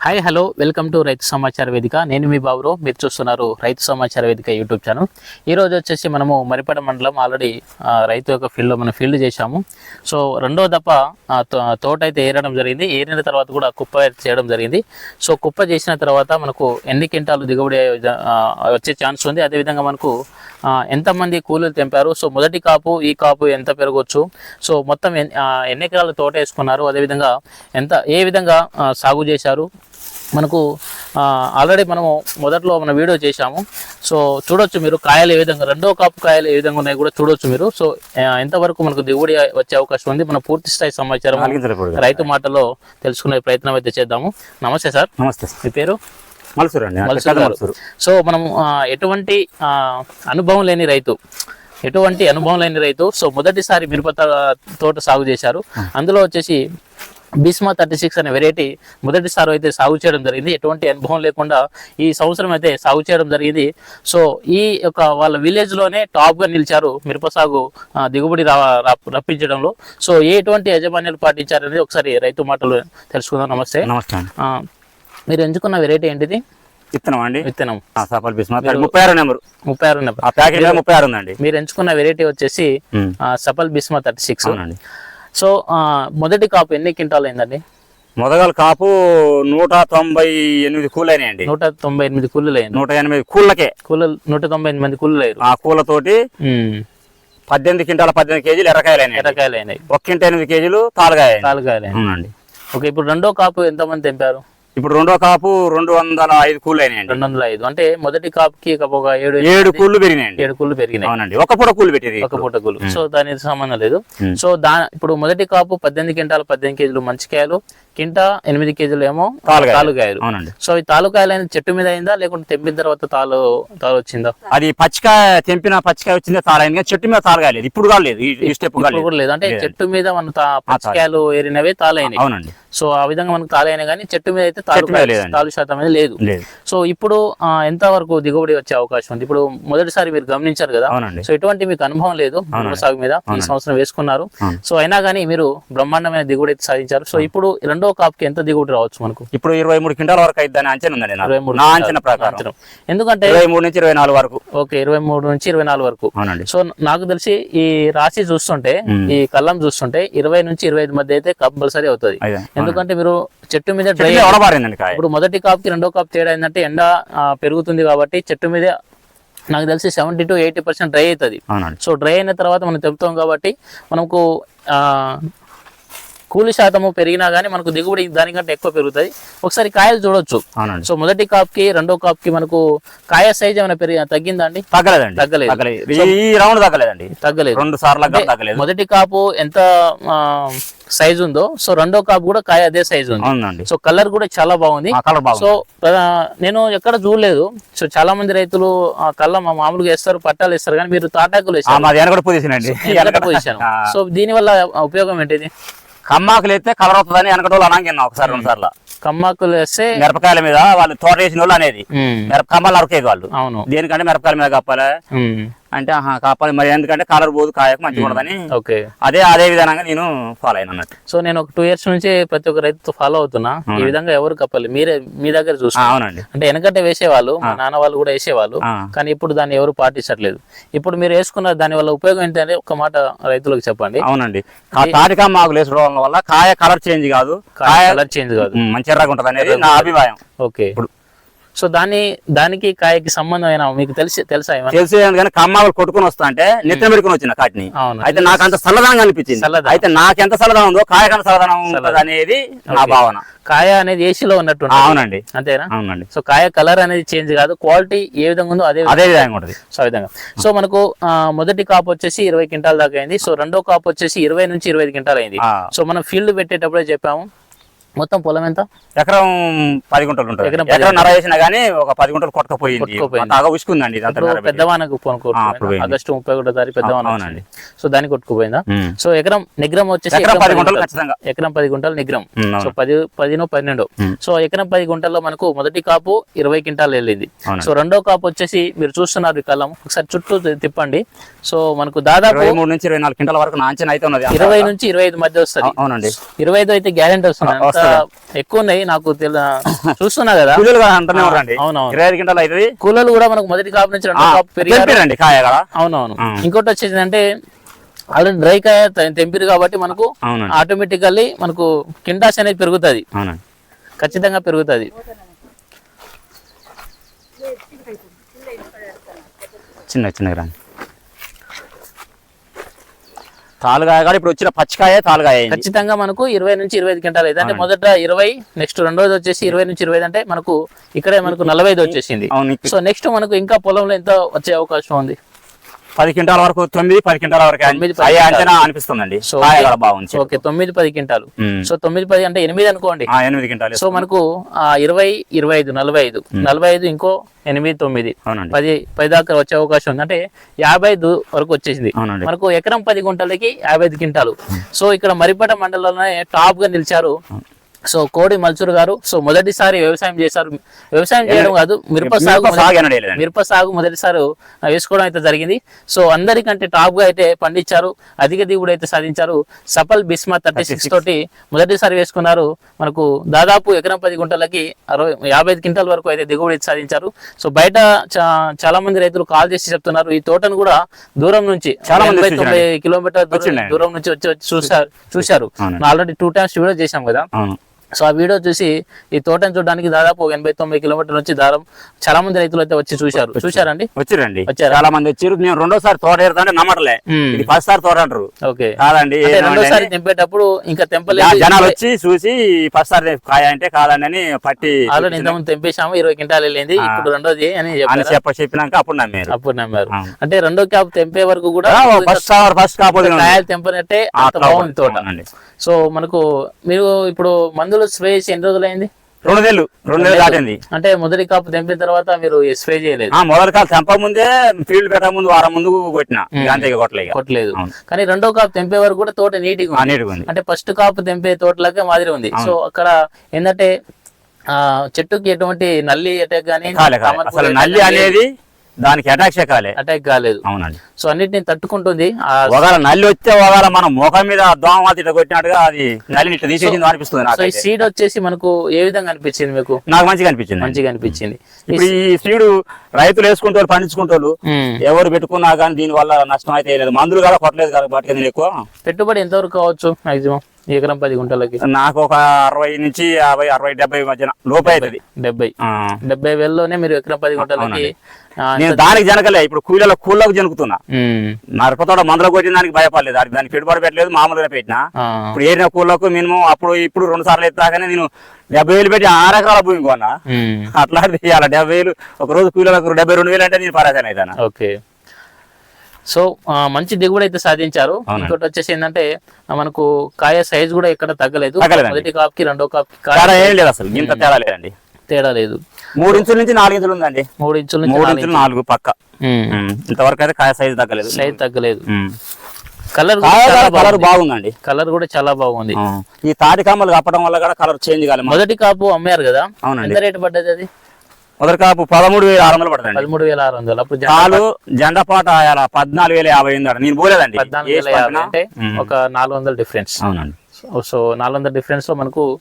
Hi hello welcome to రైతు సమాచార వేదిక నేను మీ బాబురు. మీరు చూస్తున్నారు రైతు సమాచార వేదిక యూట్యూబ్ ఛానల్ ఈ రోజు వచ్చేసి మనము మరిపడ మండలం ఆల్రెడీ రైతు యొక్క ఫీల్డ్లో మనం ఫీల్డ్ చేశాము. సో రెండో దప్ప తో- తోట అయితే ఏరడం జరిగింది. ఏరిన తర్వాత కూడా కుప్ప చేయడం జరిగింది. సో కుప్ప చేసిన తర్వాత మనకు ఎన్ని క్వింటాలు దిగుబడి అయ్యే- వచ్చే ఛాన్స్ ఉంది. అదేవిధంగా మనకు ఎంతమంది కూలీలు తెంపారు? సో మొదటి కాపు ఈ కాపు ఎంత పెరగవచ్చు సో మొత్తం ఎన్ని ఎకరాల తోట వేసుకున్నారు. అదేవిధంగా ఎంత ఏ విధంగా సాగు చేశారు? మనకు ఆల్రెడీ మనము మొదట్లో మన వీడియో చేశాము. సో చూడొచ్చు మీరు కాయలు ఏ విధంగా రెండో కాపు కాయలు ఏ విధంగా ఉన్నాయి కూడా చూడొచ్చు మీరు. సో ఎంతవరకు మనకు దిగుబడి వచ్చే అవకాశం ఉంది? మన పూర్తి స్థాయి సమాచారం రైతు మాటలో తెలుసుకునే ప్రయత్నం అయితే చేద్దాము. నమస్తే సార్. నమస్తే మీ పేరు? మలసూరు అండి మల్సూరు సో మనం ఎటువంటి అనుభవం లేని రైతు ఎటువంటి అనుభవం లేని రైతు సో మొదటిసారి మిరప తోట సాగు చేశారు. అందులో వచ్చేసి భీస్మా థర్టీ సిక్స్ అనే వెరైటీ మొదటిసారి అయితే సాగు చేయడం జరిగింది. ఎటువంటి అనుభవం లేకుండా ఈ సంవత్సరం అయితే సాగు చేయడం జరిగింది. సో ఈ యొక్క వాళ్ళ విలేజ్లోనే టాప్గా నిలిచారు మిరప సాగు దిగుబడి రప్పించడంలో. సో ఎటువంటి యాజమాన్యాలు పాటించారనేది ఒకసారి రైతు మాటలు తెలుసుకుందాం. నమస్తే. నమస్తే మీరు ఎంచుకున్న వెరైటీ ఏంటిది? ఇత్తనం అండి. విత్తనం. ఆ, సాపల్ బిస్మత్ ముప్పై ఆరు నెంబర్. ముప్పై ఆరు నెంబర్. ఆ ప్యాకెట్ ముప్పై ఆరు ఉందండి. మీరు ఎంచుకున్న వెరైటీ వచ్చేసి సఫల్ బిస్మా థర్టీ సిక్స్ అవునండి. సో మొదటి కాపు ఎన్ని క్వింటాల్ అయిందండి? మొదగల కాపు నూట తొంభై ఎనిమిది కూలైనాయండి. నూట తొంభై ఎనిమిది కూలీలు అయింది నూట ఎనిమిది కూళ్ళకే. కూలీలు నూట తొంభై ఎనిమిది మంది కూలీలు అయ్యారు ఆ కూలతోటి పద్దెనిమిది క్వింటాల పద్దెనిమిది కేజీలు ఎర్రకాయలు అయినాయి ఎర్రకాయలు అయినాయి ఒక క్వింట ఎనిమిది కేజీలు తాలుగాయ అయినాయి అవునండి. ఓకే ఇప్పుడు రెండో కాపు ఎంతమంది తెంపారు? ఇప్పుడు రెండో కాపు రెండు వందల ఐదు కూళ్ళు అయినాయండి రెండు వందల ఐదు. అంటే మొదటి కాపుకి ఒక ఏడు ఏడు కూళ్ళు పెరిగినాయండి. ఏడు కూలీలు పెరిగినాయి. అవునండి. ఒక పూట కూళ్ళు పెట్టేది ఒక పూట కూలు. సో దానికి సంబంధం లేదు. సో దా ఇప్పుడు మొదటి కాపు పద్దెనిమిది క్వింటాలు పద్దెనిమిది కేజీలు మంచి కాయలు కింట ఎనిమిది కేజీలు ఏమో తాలుకాయలు. అవునండి. సో ఈ తాలూకాయలు అనేది చెట్టు మీద అయిందా లేకుంటే తెంపిన తర్వాత తాలు తాలు వచ్చిందా? అది పచ్చికాయ తెంపిన పచ్చికాయ వచ్చిందే తాలైంది చెట్టు మీద తాలగాలేదు ఇప్పుడు కాలేదు ఈ- స్టెప్ ఇప్పుడు కాలేదు. కూడా లేదు. అంటే చెట్టు మీద మన తా- పచ్చికాయలు ఏరినవే తాలైనవి అవునండి. సో ఆ విధంగా మనకు తాలైన కానీ చెట్టు మీద అయితే తాలు శాతం అనేది లేదు. సో ఇప్పుడు ఎంత వరకు దిగుబడి వచ్చే అవకాశం ఉంది? ఇప్పుడు మొదటిసారి మీరు గమనించారు కదా? సో ఎటువంటి మీకు అనుభవం లేదు. సాగు మీద ఈ సంవత్సరం వేసుకున్నారు. సో అయినా కానీ మీరు బ్రహ్మాండమైన దిగుబడి అయితే సాధించారు. సో ఇప్పుడు రెండో కాపుకి ఎంత దిగుబడి రావచ్చు మనకు? ఇప్పుడు ఇరవై మూడు క్వింటాల వరకు అయిద్దని అంచనా ఉందండి. ఇరవై మూడు అంచనా ప్రకారం. ఎందుకంటే ఇరవై మూడు నుంచి ఇరవై నాలుగు వరకు. ఓకే ఇరవై మూడు నుంచి ఇరవై నాలుగు వరకు. సో నాకు తెలిసి ఈ రాశి చూస్తుంటే. ఈ కళ్ళం చూస్తుంటే ఇరవై నుంచి ఇరవై ఐదు మధ్య అయితే కంపల్సరీ అవుతుంది. ఎందుకంటే మీరు చెట్టు మీద డ్రై వడబారిందండి కాయ. ఇప్పుడు మొదటి కాపుకి రెండో కాపు తేడా ఏంటంటే ఎండ పెరుగుతుంది కాబట్టి చెట్టు మీద నాకు తెలిసి seventy to eighty percent dry అవుతుంది. సో డ్రై అయిన తర్వాత మనం తెంపుతాం కాబట్టి మనకు ఆ, కూలి శాతము పెరిగినా కానీ మనకు దిగుబడి దానికంటే ఎక్కువ పెరుగుతుంది. ఒకసారి కాయలు చూడొచ్చు. అవునండి. సో మొదటి కాపుకి రెండో కాపుకి మనకు కాయ సైజ్ ఏమైనా పెరిగి తగ్గిందా అండి తగ్గలేదండి. తగ్గలేదు. తగ్గలేదు. ఈ- రౌండ్ తగ్గలేదండి. తగ్గలేదు. రెండు సార్లు తగ్గలేదు. మొదటి కాపు ఎంత సైజ్ ఉందో సో రెండో కాపు కూడా కాయ అదే సైజ్ ఉంది. అవునండి. సో కలర్ కూడా చాలా బాగుంది. సో నేను ఎక్కడ చూడలేదు. సో చాలా మంది రైతులు ఆ కళ్ళ మా మామూలుగా వేస్తారు పట్టాలు వేస్తారు కానీ మీరు తాటాకులు వేస్తారు పొజిషన్ సో దీని వల్ల ఉపయోగం ఏంటిది? కమ్మాకులు ఎత్తే కలర్ వస్తుందని వెనకటోళ్ళు అనంగిన్నా ఒకసారి రెండు సార్లు. కమ్మాకులు వేస్తే మిరపకాయల మీద వాళ్ళు తోట వేసిన వాళ్ళు అనేది. మిరప కమ్మలు వాళ్ళు. అవును. దేనికంటే మిరపకాయల మీద కప్పాలి అంటే ఆహా కాపాలి మరి ఎందుకంటే కలర్ పోదు కాయకు మంచిగా ఉండదని. ఓకే. అదే అదే విధానంగా నేను ఫాలో అయిన అన్నట్టు. సో నేను ఒక టూ ఇయర్స్ నుంచి ప్రతి ఒక్క రైతుతో ఫాలో అవుతున్నా. ఈ విధంగా ఎవరు కప్పాలి. మీరే మీ దగ్గర ఆ, చూసుకో అవునండి. అంటే వెనకంటే వేసేవాళ్ళు మా నాన్న వాళ్ళు కూడా వేసేవాళ్ళు. కానీ ఇప్పుడు దాన్ని ఎవరు పాటించట్లేదు. ఇప్పుడు మీరు వేసుకున్న దాని వల్ల ఉపయోగం ఏంటంటే ఒక మాట రైతులకు చెప్పండి. అవునండి. తాటికా మాకు వేసుకోవడం వల్ల కాయ కలర్ చేంజ్ కాదు. కాయ కలర్ చేంజ్ కాదు. మంచి ఎర్రగా ఉంటది అనేది నా అభిప్రాయం. ఓకే. సో దాని దానికి కాయకి సంబంధమైన మీకు తెలిసి తెలుసా తెలిసి కానీ కమ్మాకులు కొట్టుకుని వస్తా అంటే నెత్తిన పెట్టుకుని వచ్చిన కాటిని. అయితే నాకు అంత చల్లదనంగా అనిపించింది. చల్లదనం. అయితే నాకు ఎంత చల్లదనం ఉందో కాయకంత చల్లదనం ఉంటుంది అనేది నా భావన. కాయ అనేది ఏసీలో ఉన్నట్టు అవునండి. అంతేనా? అవునండి. సో కాయ కలర్ అనేది చేంజ్ కాదు క్వాలిటీ ఏ విధంగా ఉందో అదే అదే విధంగా ఉంటది. సో విధంగా. సో మనకు మొదటి కాపు వచ్చేసి ఇరవై క్వింటాల్ దాకా అయింది. సో రెండో కాపు వచ్చేసి ఇరవై నుంచి ఇరవై ఐదు క్వింటాల్ అయింది. సో మనం ఫీల్డ్ పెట్టేటప్పుడే చెప్పాము మొత్తం పొలం ఎంత? ఎకరం పది గుంటలు ఉంటుంది. ఎకరం నర వేసినా గానీ ఒక పది గుంటలు కొట్టకపోయింది. బాగా ఉసుకుందండి. పెద్దవానకు. ఆగస్టు ముప్పై ఒకటో తారీఖు పెద్దవాన అవునండి. సో దానికి కొట్టుకుపోయిందా. సో ఎకరం నిగ్రం వచ్చేసి ఎకరం పది గుంటలు ఖచ్చితంగా. ఎకరం పది గుంటలు నిగ్రం సో. పది పదినో పన్నెండు. సో ఎకరం పది గుంటల్లో మనకు మొదటి కాపు ఇరవై క్వింటాలు వెళ్ళింది. సో రెండో కాపు వచ్చేసి మీరు చూస్తున్నారు ఈ ఒకసారి చుట్టూ తిప్పండి. సో మనకు దాదాపు మూడు నుంచి ఇరవై నాలుగు క్వింటాల వరకు అంచనా అయితే ఉన్నది. ఇరవై నుంచి ఇరవై ఐదు మధ్య వస్తుంది. అవునండి. ఇరవై ఐదు అయితే గ్యారెంటీ వస్తుంది. ఎక్కువ ఉన్నాయి నాకు చూస్తున్నా కదా. కూలీలు కూడా అంటనే. ఇరవై ఐదు గంటలు అవుతుంది. కూలలు కూడా మనకు మొదటి కాపు నుంచి రెండో కాయ అవునవును. ఇంకోటి వచ్చేసి అంటే ఆల్రెడీ డ్రై కాయ తెంపిరు కాబట్టి మనకు ఆటోమేటికల్లీ మనకు కింటాస్ అనేది పెరుగుతుంది. ఖచ్చితంగా పెరుగుతుంది. చిన్న చిన్నగా రండి. తాలుగాయ కూడా ఇప్పుడు వచ్చిన పచ్చికాయ తాలుగాయ. ఖచ్చితంగా మనకు ఇరవై నుంచి ఇరవై ఐదు క్వింటాలు అయితే అంటే మొదట ఇరవై నెక్స్ట్ రెండోది వచ్చేసి ఇరవై నుంచి ఇరవై అంటే మనకు ఇక్కడే మనకు నలభై ఐదు వచ్చేసింది. సో నెక్స్ట్ మనకు ఇంకా పొలంలో ఎంత వచ్చే అవకాశం ఉంది. పది క్వింటాల వరకు తొమ్మిది పది క్వింటాల వరకు అయ్యే. అంచనా అనిపిస్తుందండి. బాగుంది. ఓకే తొమ్మిది పది క్వింటాలు. సో తొమ్మిది పది అంటే ఎనిమిది అనుకోండి. ఎనిమిది క్వింటాలు. సో మనకు ఇరవై ఇరవై ఐదు నలభై ఐదు నలభై ఐదు ఇంకో ఎనిమిది తొమ్మిది. పది పది దాకా వచ్చే అవకాశం ఉంది. అంటే యాభై ఐదు వరకు వచ్చేసింది. మనకు ఎకరం పది గుంటలకి యాభై ఐదు క్వింటాలు సో ఇక్కడ మరిపేట మండలంలోనే టాప్గా నిలిచారు సో కోడి మల్చూర్ గారు సో మొదటిసారి వ్యవసాయం చేశారు. వ్యవసాయం చేయడం కాదు మిరప సాగు మిరప సాగు మొదటిసారి వేసుకోవడం అయితే జరిగింది. సో అందరికంటే టాప్గా అయితే పండించారు అధిక దిగుబడి అయితే సాధించారు. సఫల్ బిస్మా థర్టీ సిక్స్ తోటి మొదటిసారి వేసుకున్నారు. మనకు దాదాపు ఎకరం పది గుంటలకి అరవై యాభై క్వింటాల వరకు అయితే దిగుబడి సాధించారు. సో బయట చాలా మంది రైతులు కాల్ చేసి చెప్తున్నారు ఈ తోటను కూడా దూరం నుంచి చాలా మంది ఎనభై. తొంభై కిలోమీటర్ దూరం- నుంచి వచ్చి చూసారు. చూశారు. అవునండి. ఆల్రెడీ టూ టైమ్స్ వీడియో చేశాం కదా. సో ఆ వీడియో చూసి ఈ తోటను చూడడానికి దాదాపు ఒక ఎనభై తొంభై కిలోమీటర్ల నుంచి దారం చాలా మంది రైతులు అయితే వచ్చి చూశారు. చూశారండి? వచ్చిరండి. వచ్చారా? చాలా మంది వచ్చారు. నేను రెండోసారి తోట ఏరుతుంటే నమ్మట్లే. ఇది ఫస్ట్ సారి తోట అంటారు. ఓకే. కాదండి రెండోసారి తెంపేటప్పుడు ఇంకా తెంపలేదు. జనాలు వచ్చి చూసి ఫస్ట్ సారి కాయ అంటే కాదండి అని పట్టి ఆల్రెడీ ఇంతకుముందు తెంపేశాము ఇరవై క్వింటాలు వెళ్ళింది. ఇప్పుడు రెండోది అని చెప్ప చెప్పినాక అప్పుడు నమ్మారు. అప్పుడు నమ్మారు. అంటే రెండో క్యాప్ తెంపే వరకు కూడా ఫస్ట్ ఫస్ట్ కాకపోతే కాయలు తెంపనట్టే అంత బాగుంది తోట. సో మనకు మీరు ఇప్పుడు మందులు స్ప్రే చేసి ఎన్ని రోజులు అయింది రెండు నెలలు రెండు నెలలు దాటింది. అంటే మొదటి కాపు తెంపిన తర్వాత మీరు స్ప్రే చేయలేదు? మొదటి కాలు తెంప ముందే ఫీల్డ్ పెట్టక ముందు వారం ముందు కొట్టిన. అంతే. కొట్టలేదు. కానీ రెండో కాపు తెంపే వరకు కూడా తోట నీట్గా నీట్గా ఉంది. అంటే ఫస్ట్ కాపు తెంపే తోటలాగే మాదిరి ఉంది. సో అక్కడ ఏంటంటే ఆ చెట్టుకి ఎటువంటి నల్లి అటాక్ కానీ నల్లి అనేది దానికి అటాక్ కాలే. అటాక్ కాలేదు. అవునండి. సో అన్నిటిని తట్టుకుంటుంది. ఆ ఒకవేళ నల్లి వస్తే ఒకవేళ మనం ముఖం మీద దోమ కొట్టినట్టుగా అది నల్లిని ఇట్లా తీసేసింది అనిపిస్తుంది సో ఈ సీడ్ వచ్చేసి మనకు ఏ విధంగా అనిపించింది మీకు? నాకు మంచిగా అనిపించింది. మంచిగా అనిపించింది. ఇప్పుడు ఈ సీడు రైతులు వేసుకుంటారు పండించుకుంటారు. ఎవరు పెట్టుకున్నా కానీ దీని వల్ల నష్టం అయితే లేదు. మందులు కదా కొట్టలేదు కాబట్టి నేను ఎక్కువ? పెట్టుబడి ఎంతవరకు కావచ్చు మాక్సిమం ఎకరం పది గుంటలకి నాకు ఒక అరవై నుంచి యాభై అరవై డెబ్బై మధ్యన లోపే అవుతుంది డెబ్బై ఆ. డెబ్బై వేలలోనే మీరు ఎకరం పది గుంటలకి. ఆ, నేను దానికి జనకలే ఇప్పుడు కూలీల కూలకు జనుకుతున్నా. నరపతోట మందులు కొట్టిన దానికి భయపడలేదు దానికి దానికి పెట్టుబడి పెట్టలేదు మామూలుగా పెట్టినా ఆ. ఇప్పుడు ఏరిన కూలకు మినిమం అప్పుడు ఇప్పుడు రెండు సార్లు ఎత్తాకనే నేను డెబ్బై వేలు పెట్టి ఆరు ఎకరాల భూమి కొన్నా. అట్లాంటిది డెబ్బై వేలు ఒక రోజు కూలీలకు డెబ్బై రెండు వేలు అంటే నేను పరేశాను అవుతాను ఓకే సో మంచి దిగుబడి అయితే సాధించారు. ఇంకోటి వచ్చేసి ఏంటంటే మనకు కాయ సైజ్ కూడా ఎక్కడ తగ్గలేదు. మొదటి కాపుకి రెండో కాపుకి కాయ తేడా ఏం లేదు అసలు. ఇంత తేడా లేదండి. తేడా లేదు. మూడు ఇంచుల నుంచి నాలుగు ఇంచులు ఉందండి. మూడు ఇంచుల నుంచి మూడు ఇంచులు నాలుగు పక్క. ఇంతవరకు అయితే కాయ సైజు తగ్గలేదు. సైజ్ తగ్గలేదు. కలర్ కలర్ బాగుందండి. కలర్ కూడా చాలా బాగుంది. ఈ తాటి కమ్మలు కప్పడం వల్ల కూడా కలర్ చేంజ్ కాలేదు మొదటి కాపు అమ్మారు కదా. అవునండి. ఎంత రేటు పడ్డది అది? మొదటి కాపు పదమూడు వేల ఆరు వందలు పడుతుంది పదమూడు వేల ఆరు వందలు. అప్పుడు జెండా కాలు జెండా పాట పద్నాలుగు వేల యాభై అయింది నేను పోలేదండి. పద్నాలుగు వేల యాభై? అంటే. ఒక నాలుగు వందల డిఫరెన్స్. అవునండి. సో నాలుగు వందల డిఫరెన్స్లో మనకు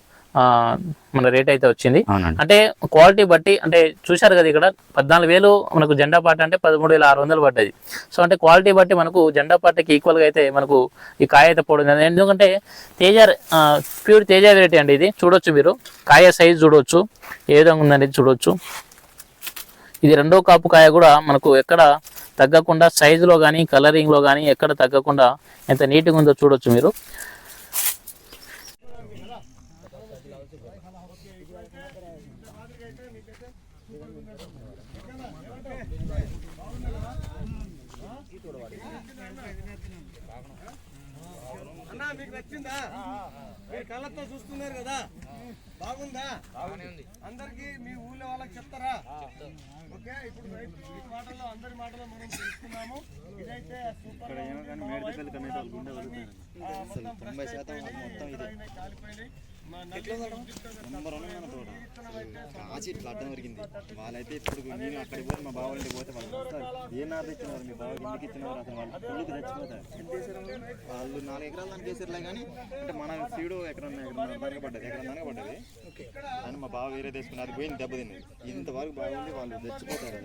మన రేట్ అయితే వచ్చింది. అంటే క్వాలిటీ బట్టి అంటే చూశారు కదా ఇక్కడ పద్నాలుగు వేలు మనకు జెండా పాట అంటే పదమూడు వేల ఆరు వందలు పడ్డది. సో అంటే క్వాలిటీ బట్టి మనకు జెండా పాటకి ఈక్వల్గా అయితే మనకు ఈ కాయ అయితే పోవడం ఎందుకంటే తేజ ప్యూర్ తేజ వెరైటీ అండి ఇది. చూడొచ్చు మీరు. కాయ సైజ్ చూడొచ్చు. ఏ విధంగా ఉందనేది చూడొచ్చు. ఇది రెండో కాపు కాయ కూడా మనకు ఎక్కడ తగ్గకుండా సైజులో కానీ కలరింగ్లో కానీ ఎక్కడ తగ్గకుండా ఎంత నీట్గా ఉందో చూడొచ్చు మీరు. అన్నా మీకు నచ్చిందా? మీరు కళ్ళతో చూస్తున్నారు కదా. బాగుందా? అందరికి మీ ఊళ్ళో వాళ్ళకి చెప్తారా? ఓకే ఇప్పుడు రైతు మాటల్లో అందరి మాటలో మనం తెలుసుకున్నాము ఇదైతే సూపర్ మొత్తం కాలిపోయినాయి. కాచి ఇట్లా అడ్డం దొరికింది వాళ్ళైతే ఇప్పుడు నేను అక్కడికి పోతే మా బావ ఇంటికి పోతే వాళ్ళు ఏ నారు తెచ్చినారు మీ బావకి? ఎందుకు ఇచ్చినారు అసలు వాళ్ళు? పుల్లుకు తెచ్చిపోతారు వాళ్ళు నాలుగు ఎకరాలు దానికి వేసారులే కానీ అంటే మన సీడు ఎకరం ఎకరం దానికి పడ్డది. ఎకరం దానికి పడ్డది. అని మా బావ వేరే తీసుకున్నారు. అది పోయింది దెబ్బ తిన్నది. ఇంతవరకు బాగుంది. వాళ్ళు తెచ్చిపోతారు.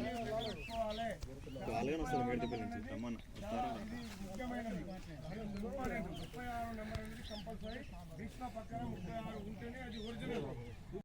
వాళ్ళగానే వస్తారు మేడిపల్లి నుంచి. రమ్మన్న. వస్తారా? ముఖ్యమైనది ముప్పై ఆరు నెంబర్ అనేది కంపల్సరీ భీష్మ పక్కన ముప్పై ఆరు ఉంటేనే అది ఒరిజినల్